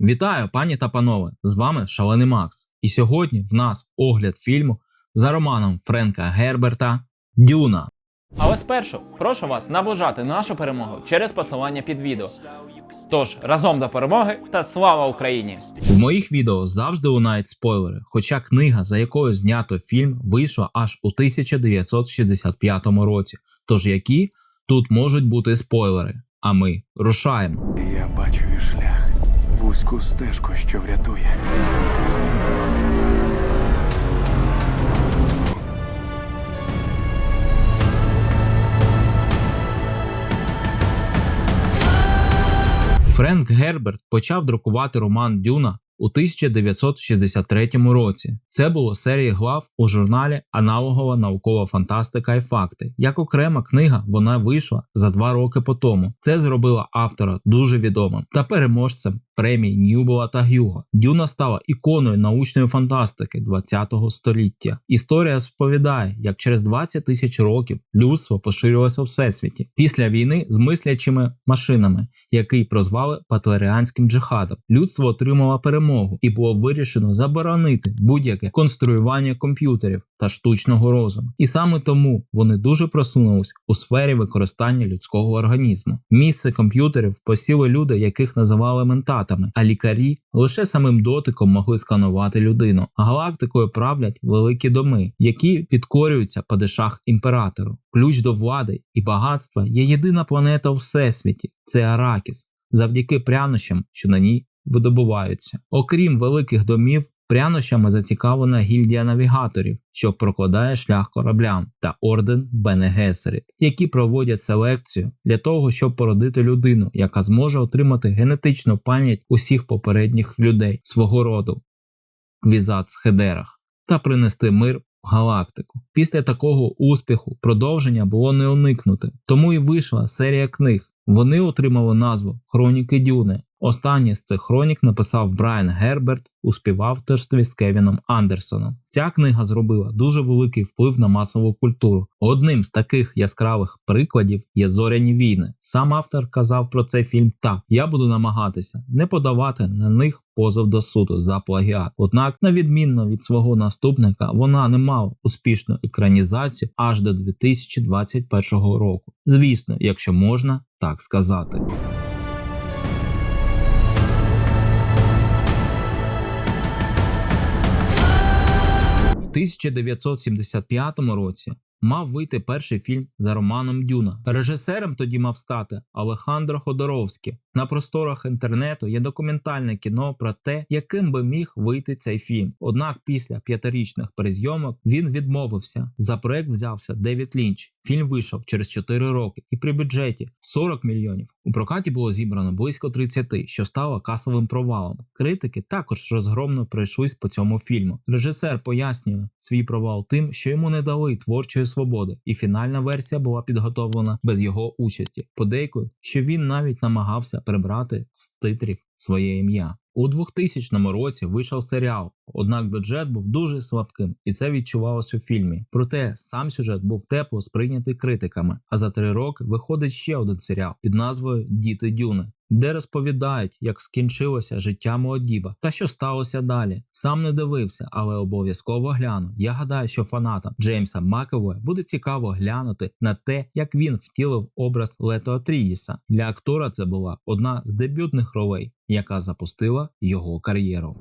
Вітаю, пані та панове! З вами Шалений Макс. І сьогодні в нас огляд фільму за романом Френка Герберта Дюна. Але спершу прошу вас наближати нашу перемогу через посилання під відео. Тож разом до перемоги та слава Україні! В моїх відео завжди лунають спойлери, хоча книга, за якою знято фільм, вийшла аж у 1965 році. Тож які тут можуть бути спойлери? А ми рушаємо. Я бачу і шлях, вузьку стежку, що врятує. Френк Герберт почав друкувати роман Дюна у 1963 році. Це було серія глав у журналі Аналогова наукова фантастика і факти. Як окрема книга, вона вийшла за два роки по тому. Це зробило автора дуже відомим та переможцем премій Ньюбела та Гюго. Дюна стала іконою научної фантастики 20-го століття. Історія сповідає, як через 20 тисяч років людство поширювалося у всесвіті після війни з мислячими машинами, який прозвали патлеріанським джихадом. Людство отримало перемогу і було вирішено заборонити будь-яке конструювання комп'ютерів та штучного розуму. І саме тому вони дуже просунулись у сфері використання людського організму. Місце комп'ютерів посіли люди, яких називали ментатами, а лікарі лише самим дотиком могли сканувати людину. Галактикою правлять великі доми, які підкорюються падишах імператору. Ключ до влади і багатства є єдина планета у всесвіті це Аракіс, завдяки прянощам, що на ній видобуваються. Окрім великих домів, прянощами зацікавлена гільдія навігаторів, що прокладає шлях кораблям, та орден Бене Гесерит, які проводять селекцію для того, щоб породити людину, яка зможе отримати генетичну пам'ять усіх попередніх людей свого роду Квізац Хедерах та принести мир в галактику. Після такого успіху продовження було не уникнути, тому і вийшла серія книг. Вони отримали назву Хроніки Дюни. Останнє з цих хронік написав Брайан Герберт у співавторстві з Кевіном Андерсоном. Ця книга зробила дуже великий вплив на масову культуру. Одним з таких яскравих прикладів є зоряні війни. Сам автор казав про цей фільм так: я буду намагатися не подавати на них позов до суду за плагіат. Однак, на відмінно від свого наступника, вона не мала успішну екранізацію аж до 2021 року. Звісно, якщо можна так сказати. 1975 році мав вийти перший фільм за романом Дюна. Режисером тоді мав стати Алехандро Ходоровський. На просторах інтернету є документальне кіно про те, яким би міг вийти цей фільм. Однак після п'ятирічних перезйомок він відмовився. За проект взявся Девід Лінч. Фільм вийшов через 4 роки, і при бюджеті 40 мільйонів. У прокаті було зібрано близько 30, що стало касовим провалом. Критики також розгромно пройшлись по цьому фільму. Режисер пояснює свій провал тим, що йому не дали творчої свободи, і фінальна версія була підготовлена без його участі. Подейкують, що він навіть намагався прибрати з титрів своє ім'я. У 2000 році вийшов серіал, однак бюджет був дуже слабким, і це відчувалось у фільмі. Проте сам сюжет був тепло сприйнятий критиками. А за три роки виходить ще один серіал під назвою Діти Дюни, де розповідають, як скінчилося життя Моодіба та що сталося далі. Сам не дивився, але обов'язково гляну. Я гадаю, що фанатам Джеймса Макевоя буде цікаво глянути на те, як він втілив образ Лето Атріїса. Для актора це була одна з дебютних ролей, яка запустила його кар'єру.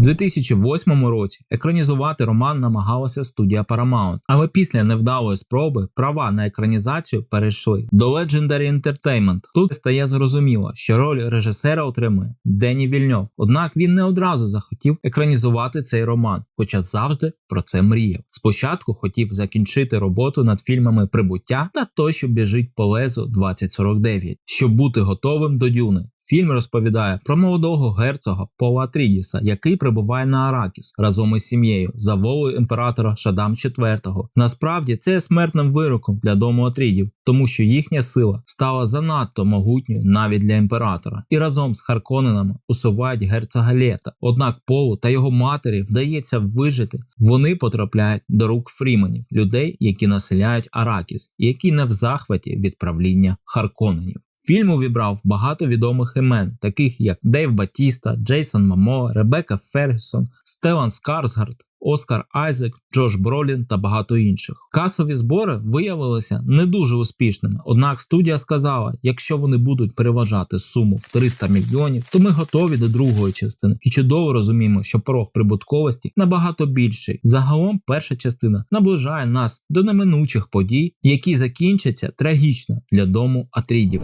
У 2008 році екранізувати роман намагалася студія Paramount, але після невдалої спроби права на екранізацію перейшли до Legendary Entertainment. Тут стає зрозуміло, що роль режисера отримує Дені Вільньов. Однак він не одразу захотів екранізувати цей роман, хоча завжди про це мріяв. Спочатку хотів закінчити роботу над фільмами Прибуття та той, що біжить по лезу 2049, щоб бути готовим до дюни. Фільм розповідає про молодого герцога Пола Атрідіса, який прибуває на Аракіс разом із сім'єю за волею імператора Шадам IV. Насправді це є смертним вироком для дому Атрідів, тому що їхня сила стала занадто могутньою навіть для імператора, і разом з Харконенами усувають герцога Лета. Однак Полу та його матері вдається вижити. Вони потрапляють до рук фріменів, людей, які населяють Аракіс, які не в захваті від правління Харконенів. Фільм увібрав багато відомих імен, таких як Дейв Батіста, Джейсон Мамо, Ребекка Фергюсон, Стеван Скарсгард, Оскар Айзек, Джош Бролін та багато інших. Касові збори виявилися не дуже успішними. Однак студія сказала, якщо вони будуть переважати суму в 300 мільйонів, то ми готові до другої частини і чудово розуміємо, що порог прибутковості набагато більший. Загалом перша частина наближає нас до неминучих подій, які закінчаться трагічно для дому Атрідів.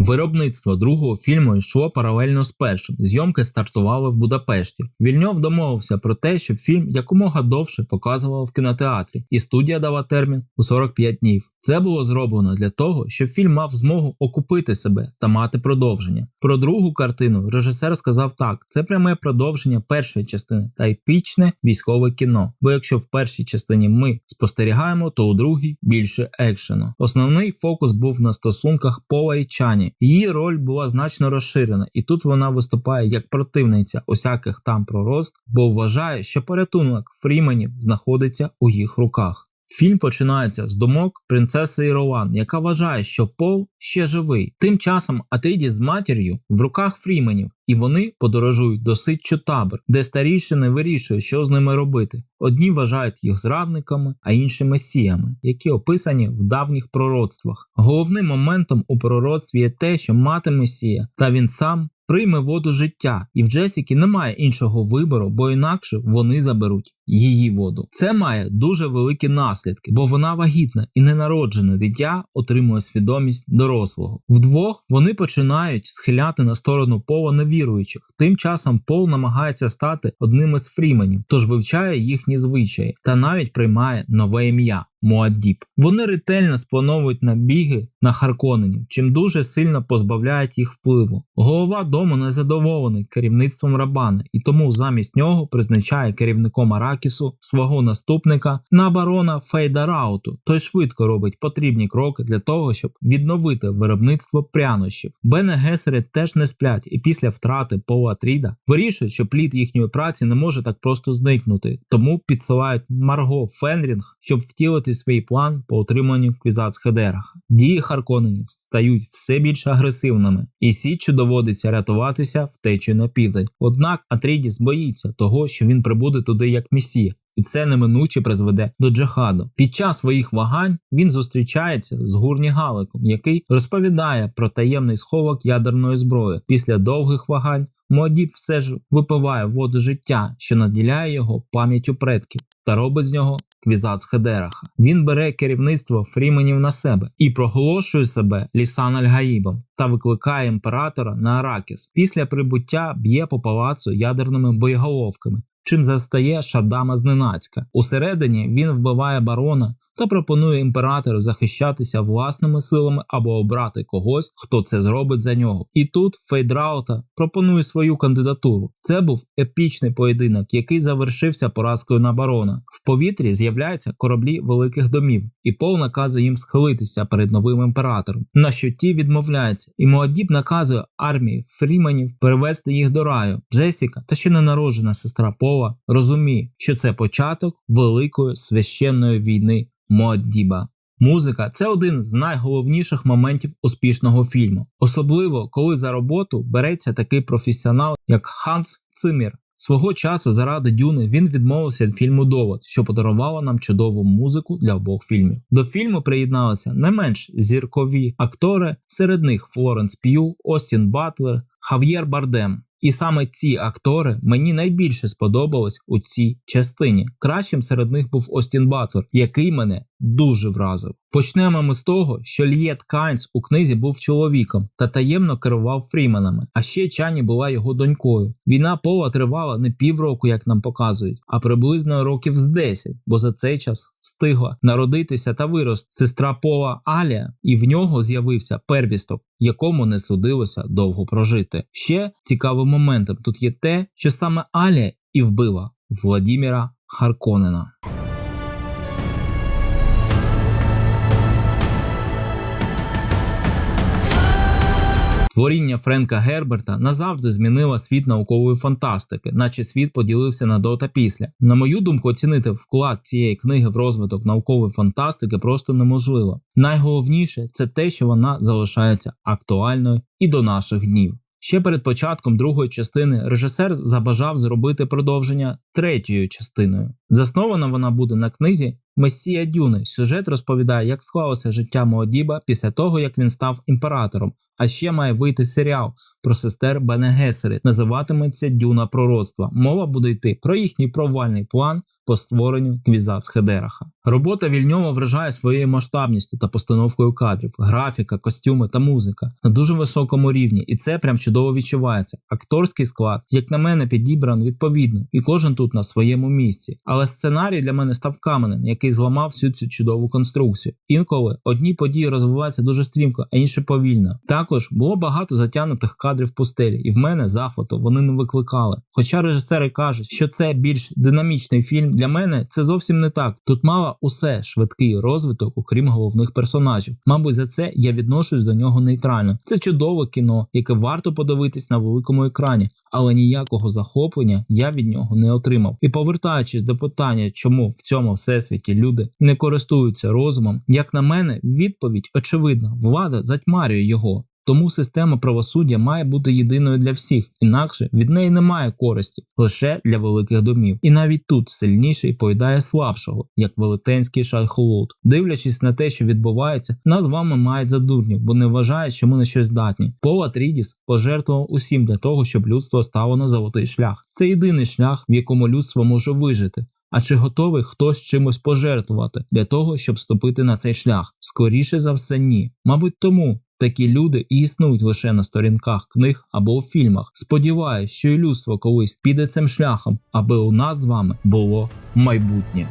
Виробництво другого фільму йшло паралельно з першим. Зйомки стартували в Будапешті. Вільньов домовився про те, щоб фільм якомога довше показував в кінотеатрі, і студія дала термін у 45 днів. Це було зроблено для того, щоб фільм мав змогу окупити себе та мати продовження. Про другу картину режисер сказав так: це пряме продовження першої частини та епічне військове кіно. Бо якщо в першій частині ми спостерігаємо, то у другій більше екшену. Основний фокус був на стосунках Пола і Чані. Її роль була значно розширена, і тут вона виступає як противниця усяких там пророст, бо вважає, що порятунок Фріменів знаходиться у їх руках. Фільм починається з думок принцеси Іролан, яка вважає, що Пол ще живий. Тим часом Атріді з матір'ю в руках Фріменів, і вони подорожують до Ситчу табор, де старішини вирішують, що з ними робити. Одні вважають їх зрадниками, а інші месіями, які описані в давніх пророцтвах. Головним моментом у пророцтві є те, що мати месія, та він сам. Прийме воду життя, і в Джесіки немає іншого вибору, бо інакше вони заберуть її воду. Це має дуже великі наслідки, бо вона вагітна і ненароджене дитя отримує свідомість дорослого. Вдвох вони починають схиляти на сторону пола невіруючих. Тим часом Пол намагається стати одним із фріменів, тож вивчає їхні звичаї та навіть приймає нове ім'я. Моаддіб. Вони ретельно сплановують набіги на Харконенів, чим дуже сильно позбавляють їх впливу. Голова дому незадоволений керівництвом Рабана і тому замість нього призначає керівником Аракісу свого наступника на барона Фейда Рауту. Той швидко робить потрібні кроки для того, щоб відновити виробництво прянощів. Бене Гесери теж не сплять, і після втрати Пола Тріда вирішують, що плід їхньої праці не може так просто зникнути, тому підсилають Марго Фенрінг, щоб втілити свій план по утриманню Квізацхедераха. Дії Харконенів стають все більш агресивними, і Січу доводиться рятуватися втечею на південь. Однак Атрідіс боїться того, що він прибуде туди як месія. І це неминуче призведе до джихаду. Під час своїх вагань він зустрічається з Гурні Галиком, який розповідає про таємний сховок ядерної зброї. Після довгих вагань Муадіб все ж випиває воду життя, що наділяє його пам'яттю предків, та робить з нього Квізац Хедераха. Він бере керівництво фріменів на себе і проголошує себе Лісан Аль-Гаїбом та викликає імператора на Аракіс. Після прибуття б'є по палацу ядерними боєголовками, чим застає Шадама зненацька. Усередині він вбиває барона та пропонує імператору захищатися власними силами або обрати когось, хто це зробить за нього. І тут Фейдраута пропонує свою кандидатуру. Це був епічний поєдинок, який завершився поразкою на барона. В повітрі з'являються кораблі великих домів, і Пол наказує їм схилитися перед новим імператором. На що ті відмовляються, і Моадіб наказує армії Фріманів перевести їх до раю. Джесіка та ще ненароджена сестра Пола розуміє, що це початок великої священної війни. Моаддіба. Музика це один з найголовніших моментів успішного фільму, особливо коли за роботу береться такий професіонал, як Ханс Цимір. Свого часу заради Дюни він відмовився від фільму Довод, що подарувало нам чудову музику для обох фільмів. До фільму приєдналися не менш зіркові актори, серед них Флоренс П'ю, Остін Батлер, Хав'єр Бардем. І саме ці актори мені найбільше сподобались у цій частині. Кращим серед них був Остін Батлер, який мене дуже вразив. Почнемо ми з того, що Лієт Кайнс у книзі був чоловіком та таємно керував Фріменами. А ще Чані була його донькою. Війна Пола тривала не півроку, як нам показують, а приблизно років з 10, бо за цей час встигла народитися та вирости сестра Пола Алія, і в нього з'явився первісток, якому не судилося довго прожити. Ще цікавим моментом тут є те, що саме Алія і вбила Владіміра Харконена. Творіння Френка Герберта назавжди змінило світ наукової фантастики, наче світ поділився на до та після. На мою думку, оцінити вклад цієї книги в розвиток наукової фантастики просто неможливо. Найголовніше це те, що вона залишається актуальною і до наших днів. Ще перед початком другої частини режисер забажав зробити продовження третьою частиною. Заснована вона буде на книзі Месія Дюни. Сюжет розповідає, як склалося життя Моодіба після того, як він став імператором. А ще має вийти серіал про сестер Бене Гесери. Називатиметься Дюна пророцтва. Мова буде йти про їхній провальний план по створенню Квізац Хедераха. Робота Вільньова вражає своєю масштабністю та постановкою кадрів, графіка, костюми та музика на дуже високому рівні, і це прям чудово відчувається. Акторський склад, як на мене, підібран відповідно, і кожен тут на своєму місці. Але сценарій для мене став каменем, який зламав всю цю чудову конструкцію. Інколи одні події розвиваються дуже стрімко, а інші повільно. Також було багато затягнутих кадрів пустелі, і в мене захвату вони не викликали. Хоча режисери кажуть, що це більш динамічний фільм, для мене це зовсім не так. Тут мало усе швидкий розвиток, окрім головних персонажів. Мабуть, за це я відношусь до нього нейтрально. Це чудове кіно, яке варто подивитись на великому екрані, але ніякого захоплення я від нього не отримав. І повертаючись до питання, чому в цьому всесвіті люди не користуються розумом, як на мене, відповідь очевидна: влада затьмарює його. Тому система правосуддя має бути єдиною для всіх, інакше від неї немає користі лише для великих домів. І навіть тут сильніший поїдає слабшого, як велетенський шайхолот. Дивлячись на те, що відбувається, нас з вами мають за дурнів, бо не вважають, що ми на щось здатні. Пол Атрідіс пожертвував усім для того, щоб людство стало на золотий шлях. Це єдиний шлях, в якому людство може вижити. А чи готовий хтось чимось пожертвувати для того, щоб ступити на цей шлях? Скоріше за все, ні. Мабуть, тому такі люди і існують лише на сторінках книг або у фільмах. Сподіваюсь, що і людство колись піде цим шляхом, аби у нас з вами було майбутнє.